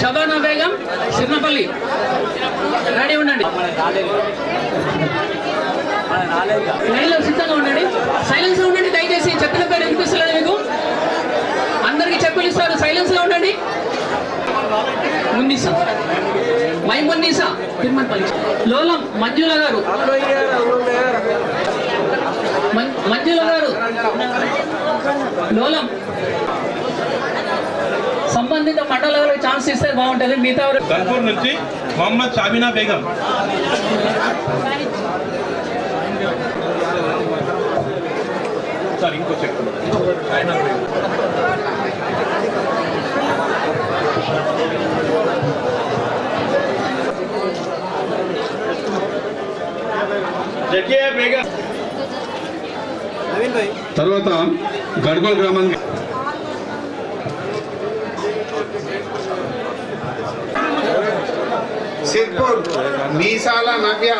Shabana Begum Sirnapalli ready ఉండండి. లైన్లో సిద్ధంగా ఉండండి. సైలెన్స్లో ఉండండి దయచేసి చెప్పిన పేరు వినిపిస్తున్నాడు మీకు. అందరికి చెప్పులు ఇస్తారు సైలెన్స్లో ఉండండి. మున్నీసా. మైమున్నీసా తిరుమలపల్లి. లోలం మంజుల గారు. మంజుల గారు. లోలం. సంబంధిత మండలాలకు ఛాన్స్ ఇస్తే బాగుంటుంది. మిగతా గన్పూర్ నుంచి మొహమ్మద్ షాబినా బేగం. సార్ ఇంకో చెక్ తర్వాత గడ్గోల్ గ్రామానికి సిర్పూర్ మీసాల నవ్య.